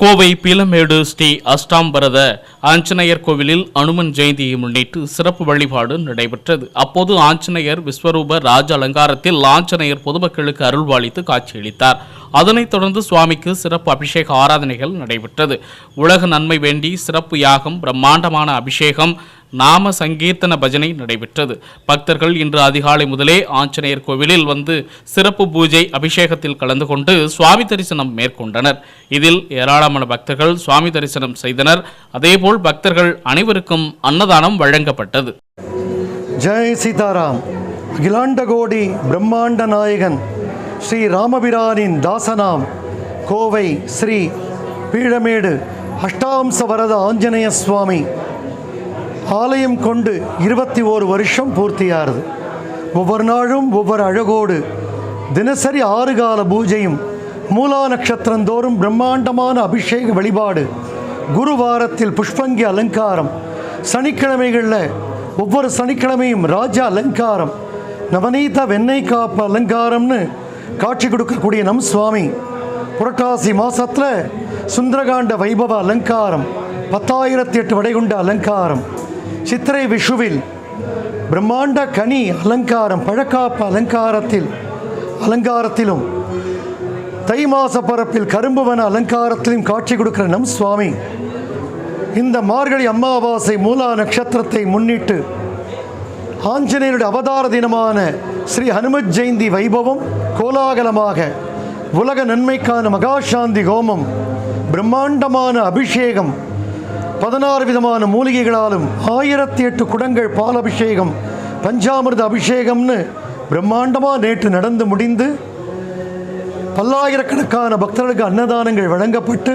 கோவை பீலமேடு ஸ்ரீ அஷ்டாம்பரத ஆஞ்சநேயர் கோவிலில் அனுமன் ஜெயந்தியை முன்னிட்டு சிறப்பு வழிபாடு நடைபெற்றது. அப்போது ஆஞ்சநேயர் விஸ்வரூப ராஜ அலங்காரத்தில் ஆஞ்சநேயர் பொதுமக்களுக்கு அருள்வாளித்து காட்சியளித்தார். அதனைத் தொடர்ந்து சுவாமிக்கு சிறப்பு அபிஷேக ஆராதனைகள் நடைபெற்றது. உலக நன்மை வேண்டி சிறப்பு யாகம் பிரம்மாண்டமான அபிஷேகம் நாம சங்கீர்த்தன பஜனை நடைபெற்றது. பக்தர்கள் இன்று அதிகாலை முதலே ஆஞ்சநேயர் கோவிலில் வந்து சிறப்பு பூஜை அபிஷேகத்தில் கலந்து கொண்டு சுவாமி தரிசனம் மேற்கொண்டனர். இதில் ஏராளமான பக்தர்கள் சுவாமி தரிசனம் செய்தனர். அதேபோல் பக்தர்கள் அனைவருக்கும் அன்னதானம் வழங்கப்பட்டது. ஜெய் சீதாராம். கிலாண்டகோடி பிரம்மாண்ட நாயகன் ஸ்ரீ ராமபிரானின் தாசனாம். கோவை ஸ்ரீ பீழமேடு அஷ்டாம்ச வரத ஆஞ்சநேய சுவாமி. ஆலயம் கொண்டு இருபத்தி ஓரு வருஷம் பூர்த்தியாகிறது ஒவ்வொரு நாளும் ஒவ்வொரு அழகோடு தினசரி ஆறு கால பூஜையும் மூலா நட்சத்திரந்தோறும் பிரம்மாண்டமான அபிஷேக வழிபாடு குருவாரத்தில் புஷ்பங்கி அலங்காரம் சனிக்கிழமைகளில் ஒவ்வொரு சனிக்கிழமையும் ராஜா அலங்காரம் நவநீத வெண்ணெய் காப்பு அலங்காரம்னு காட்சி கொடுக்கக்கூடிய நம் சுவாமி. புரட்டாசி மாசத்தில் சுந்தரகாண்ட வைபவ அலங்காரம் பத்தாயிரத்தி எட்டு வடைகுண்ட அலங்காரம் சித்திரை விஷுவில் பிரம்மாண்ட கனி அலங்காரம் பழக்காப்பு அலங்காரத்தில் அலங்காரத்திலும் தை மாச பரப்பில் கரும்புவன அலங்காரத்திலும் காட்சி கொடுக்கிற நம் சுவாமி இந்த மார்கழி அமாவாசை மூலா நட்சத்திரத்தை முன்னிட்டு ஆஞ்சநேயருடைய அவதார தினமான ஸ்ரீ ஹனுமத் ஜெயந்தி வைபவம் கோலாகலமாக உலக நன்மைக்கான மகாசாந்தி ஹோமம் பிரம்மாண்டமான அபிஷேகம் பதினாறு விதமான மூலிகைகளாலும் ஆயிரத்தி எட்டு குடங்கள் பால் அபிஷேகம் பஞ்சாமிர்த அபிஷேகம்னு பிரம்மாண்டமாக நேற்று நடந்து முடிந்து பல்லாயிரக்கணக்கான பக்தர்களுக்கு அன்னதானங்கள் வழங்கப்பட்டு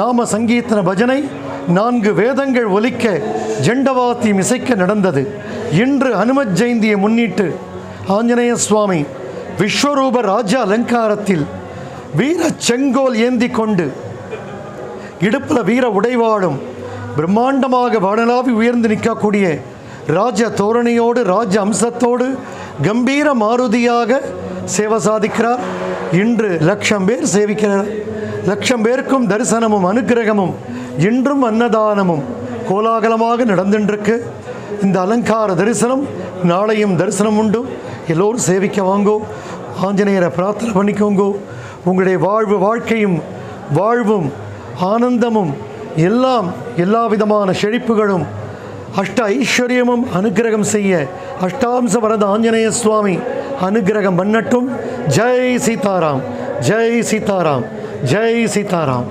நாம சங்கீர்த்தன பஜனை நான்கு வேதங்கள் ஒலிக்க ஜெண்டவாத்தியம் இசைக்க நடந்தது. இன்று ஹனுமத் ஜெயந்தியை முன்னிட்டு ஆஞ்சநேய சுவாமி விஸ்வரூப ராஜ அலங்காரத்தில் வீர செங்கோல் ஏந்தி கொண்டு இடுப்பில் வீர உடைவாடும் பிரம்மாண்டமாக வானலாவி உயர்ந்து நிற்கக்கூடிய ராஜ தோரணையோடு ராஜ அம்சத்தோடு கம்பீர மாருதியாக சேவை சாதிக்கிறார். இன்று லட்சம் பேர் சேவிக்கிறார் லட்சம் பேருக்கும் தரிசனமும் அனுக்கிரகமும் இன்றும் அன்னதானமும் கோலாகலமாக நடந்துட்டுருக்கு இந்த அலங்கார தரிசனம் நாளையும் தரிசனம் உண்டு. எல்லோரும் சேவிக்க வாங்கோ. ஆஞ்சநேயரை பிரார்த்தனை பண்ணிக்கோங்கோ. உங்களுடைய வாழ்வு வாழ்க்கையும் வாழ்வும் ஆனந்தமும் எல்லாம் எல்லா விதமான செழிப்புகளும் அஷ்ட ஐஸ்வர்யமும் அனுகிரகம் செய்ய அஷ்டாம்ச வரத ஆஞ்சநேய சுவாமி அனுகிரகம் பண்ணட்டும். ஜெய் சீதாராம் ஜெய் சீதாராம் ஜெய் சீதாராம்.